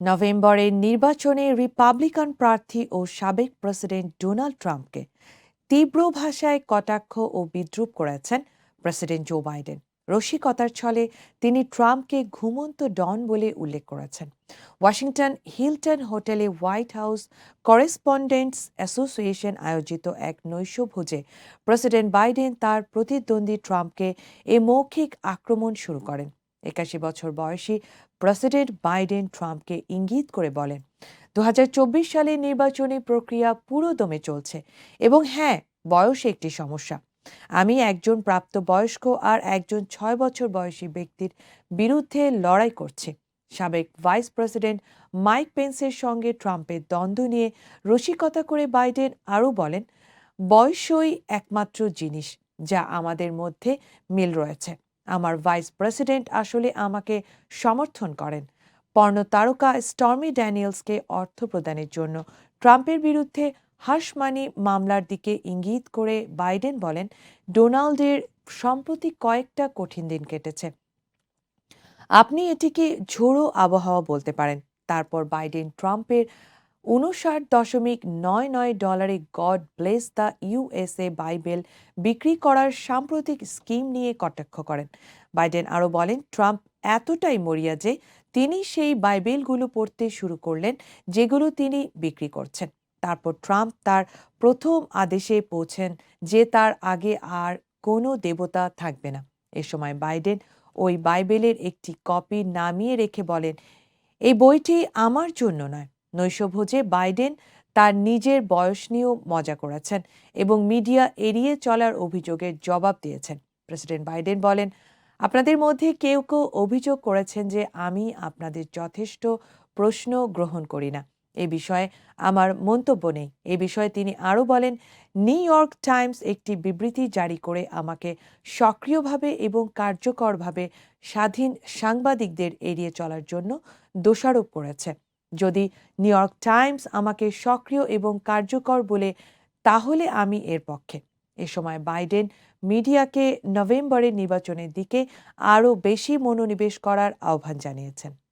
নভেম্বরের নির্বাচনে রিপাবলিকান প্রার্থী ও সাবেক প্রেসিডেন্ট ডোনাল্ড ট্রাম্পকে তীব্র ভাষায় কটাক্ষ ও বিদ্রুপ করেছেন প্রেসিডেন্ট জো বাইডেন রসিকতার ছলে তিনি ট্রাম্পকে ঘুমন্ত ডন বলে উল্লেখ করেছেন। ওয়াশিংটন হিলটন হোটেলে হোয়াইট হাউস করেসপন্ডেন্টস অ্যাসোসিয়েশন আয়োজিত এক নৈশভোজে প্রেসিডেন্ট বাইডেন তার প্রতিদ্বন্দ্বী ট্রাম্পকে এ মৌখিক আক্রমণ শুরু করেন। একাশি বছর বয়সী প্রেসিডেন্ট বাইডেন ট্রাম্পকে ইঙ্গিত করে বলেন দু সালের নির্বাচনী প্রক্রিয়া পুরো দমে চলছে এবং হ্যাঁ বয়স একটি সমস্যা। আমি একজন প্রাপ্তবয়স্ক আর একজন ছয় বছর বয়সী ব্যক্তির বিরুদ্ধে লড়াই করছি। সাবেক ভাইস প্রেসিডেন্ট মাইক পেন্সের সঙ্গে ট্রাম্পের দ্বন্দ্ব নিয়ে রসিকতা করে বাইডেন আরও বলেন, বয়সই একমাত্র জিনিস যা আমাদের মধ্যে মিল রয়েছে। আমার ভাইস প্রেসিডেন্ট আসলে আমাকে সমর্থন করেন। পর্ণ তারকা স্টর্মি ড্যানিয়েলসকে অর্থ প্রদানের জন্য ট্রাম্পের বিরুদ্ধে হাসমানি মামলার দিকে ইঙ্গিত করে বাইডেন বলেন, ডোনাল্ডের সম্প্রতি কয়েকটা কঠিন দিন কেটেছে। আপনি এটিকে ঝোড়ো আবহাওয়া বলতে পারেন। তারপর বাইডেন ট্রাম্পের উনষাট দশমিক নয় নয় ডলারে God bless the USA Bible বিক্রি করার সাম্প্রতিক স্কিম নিয়ে কটাক্ষ করেন। বাইডেন আরও বলেন, ট্রাম্প এতটাই মরিয়া যে তিনি সেই বাইবেলগুলো পড়তে শুরু করলেন, যেগুলো তিনি বিক্রি করছেন। তারপর ট্রাম্প তার প্রথম আদেশে পৌঁছেন যে তার আগে আর কোনো দেবতা থাকবে না। এ সময় বাইডেন ওই বাইবেলের একটি কপি নামিয়ে রেখে বলেন, এই বইটি আমার জন্য নয় নৈশভোজে বাইডেন তার নিজের বয়স নিয়েও মজা করেছেন এবং মিডিয়া এড়িয়ে চলার অভিযোগের জবাব দিয়েছেন। প্রেসিডেন্ট বাইডেন বলেন, আপনাদের মধ্যে কেউ কেউ অভিযোগ করেছেন যে আমি আপনাদের যথেষ্ট প্রশ্ন গ্রহণ করি না। এ বিষয়ে আমার মন্তব্য নেই। এ বিষয়ে তিনি আরও বলেন, নিউ ইয়র্ক টাইমস একটি বিবৃতি জারি করে আমাকে সক্রিয়ভাবে এবং কার্যকরভাবে স্বাধীন সাংবাদিকদের এড়িয়ে চলার জন্য দোষারোপ করেছে। যদি নিউ ইয়র্ক টাইমস আমাকে সক্রিয় এবং কার্যকর বলে, তাহলে আমি এর পক্ষে। এ সময় বাইডেন মিডিয়াকে নভেম্বরের নির্বাচনের দিকে আরও বেশি মনোনিবেশ করার আহ্বান জানিয়েছেন।